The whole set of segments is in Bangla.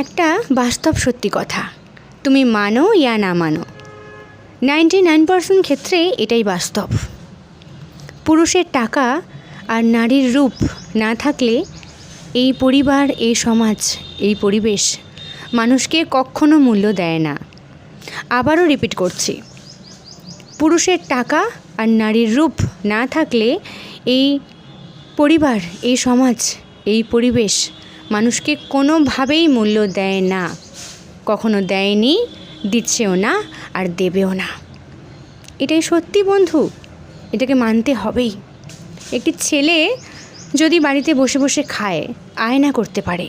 একটা বাস্তব সত্যি কথা। তুমি মানো ইয়া না মানো। নাইনটি নাইন পার্সেন্ট ক্ষেত্রে এটাই বাস্তব। পুরুষের টাকা আর নারীর রূপ না থাকলে এই পরিবার, এই সমাজ, এই পরিবেশ মানুষকে কখনো মূল্য দেয় না। আবারও রিপিট করছি। পুরুষের টাকা আর নারীর রূপ না থাকলে এই পরিবার, এই সমাজ, এই পরিবেশ মানুষকে কোনোভাবেই মূল্য দেয় না। কখনো দেয়নি, দিচ্ছেও না আর দেবেও না। এটাই সত্যি বন্ধু। এটাকে মানতে হবেই। একটি ছেলে যদি বাড়িতে বসে বসে খায়, আয়না করতে পারে।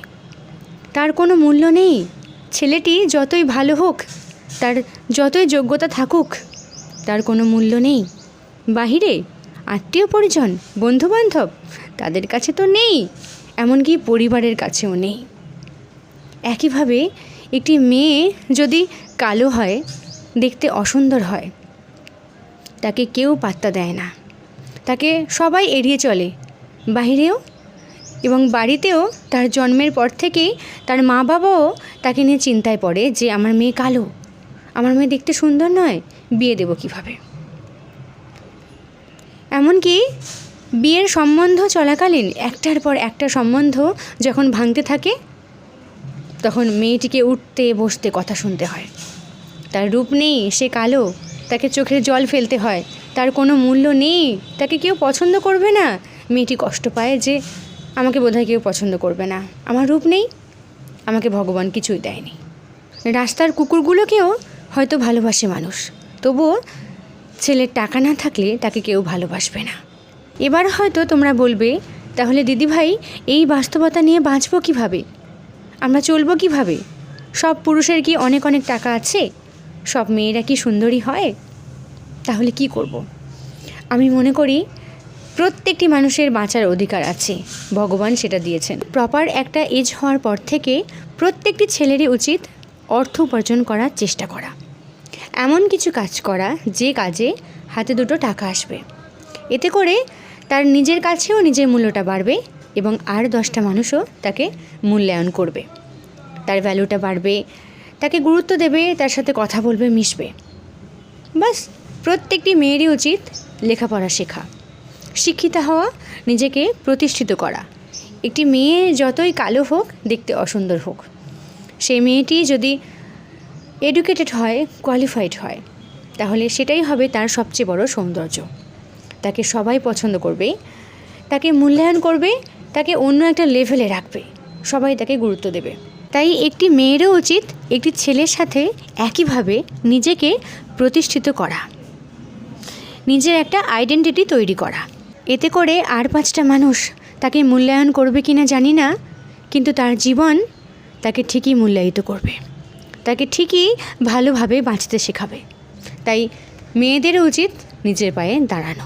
তার কোনো মূল্য নেই। ছেলেটি যতই ভালো হোক, তার যতই যোগ্যতা থাকুক, তার কোনো মূল্য নেই। বাহিরে আত্মীয় পরিজন, বন্ধুবান্ধব, তাদের কাছে তো নেই। এমনকি পরিবারের কাছেও নেই। একইভাবে একটি মেয়ে যদি কালো হয়, দেখতে অসুন্দর হয়, তাকে কেউ পাত্তা দেয় না। তাকে সবাই এড়িয়ে চলে, বাহিরেও এবং বাড়িতেও তার জন্মের পর থেকেই তার মা বাবাও তাকে নিয়ে চিন্তায় পড়ে যে, আমার মেয়ে কালো, আমার মেয়ে দেখতে সুন্দর নয়, বিয়ে দেবো কীভাবে? এমনকি বিয়ের সম্বন্ধ চলাকালীন একটার পর একটা সম্বন্ধ যখন ভাঙতে থাকে, তখন মেয়েটিকে উঠতে বসতে কথা শুনতে হয়। তার রূপ নেই, সে কালো, তাকে চোখের জল ফেলতে হয়, তার কোনো মূল্য নেই, তাকে কেউ পছন্দ করবে না। মেয়েটি কষ্ট পায় যে, আমাকে বোধহয় কেউ পছন্দ করবে না। আমার রূপ নেই, আমাকে ভগবান কিছুই দেয়নি। রাস্তার কুকুরগুলোকেও হয়তো ভালোবাসে মানুষ, তবুও ছেলের টাকা না থাকলে তাকে কেউ ভালোবাসবে না। এবার হয়তো তোমরা বলবে, তাহলে দিদিভাই, এই বাস্তবতা নিয়ে বাঁচবো কীভাবে? আমরা চলবো কীভাবে? সব পুরুষের কি অনেক অনেক টাকা আছে? সব মেয়েরা কি সুন্দরী হয়? তাহলে কি করব। আমি মনে করি, প্রত্যেকটি মানুষের বাঁচার অধিকার আছে। ভগবান সেটা দিয়েছেন। প্রপার একটা এজ হওয়ার পর থেকে প্রত্যেকটি ছেলেরই উচিত অর্থ উপার্জন করার চেষ্টা করা। এমন কিছু কাজ করা, যে কাজে হাতে দুটো টাকা আসবে। এতে করে তার নিজের কাছেও নিজের মূল্যটা বাড়বে এবং আর দশটা মানুষও তাকে মূল্যায়ন করবে। তার ভ্যালুটা বাড়বে, তাকে গুরুত্ব দেবে, তার সাথে কথা বলবে, মিশবে। বাস প্রত্যেকটি মেয়েরই উচিত লেখাপড়া শেখা। শিক্ষিতা হওয়া, নিজেকে প্রতিষ্ঠিত করা। একটি মেয়ে যতই কালো হোক, দেখতে অসুন্দর হোক। সেই মেয়েটি যদি এডুকেটেড হয় কোয়ালিফাইড হয়, তাহলে সেটাই হবে তার সবচেয়ে বড় সৌন্দর্য। তাকে সবাই পছন্দ করবে, তাকে মূল্যায়ন করবে, তাকে অন্য একটা লেভেলে রাখবে। সবাই তাকে গুরুত্ব দেবে। তাই একটি মেয়েরও উচিত একটি ছেলের সাথে একইভাবে নিজেকে প্রতিষ্ঠিত করা, নিজের একটা আইডেন্টিটি তৈরি করা। এতে করে আর পাঁচটা মানুষ তাকে মূল্যায়ন করবে কিনা জানি না, কিন্তু তার জীবন তাকে ঠিকই মূল্যায়িত করবে। তাকে ঠিকই ভালোভাবে বাঁচতে শেখাবে। তাই মেয়েদেরও উচিত নিজের পায়ে দাঁড়ানো।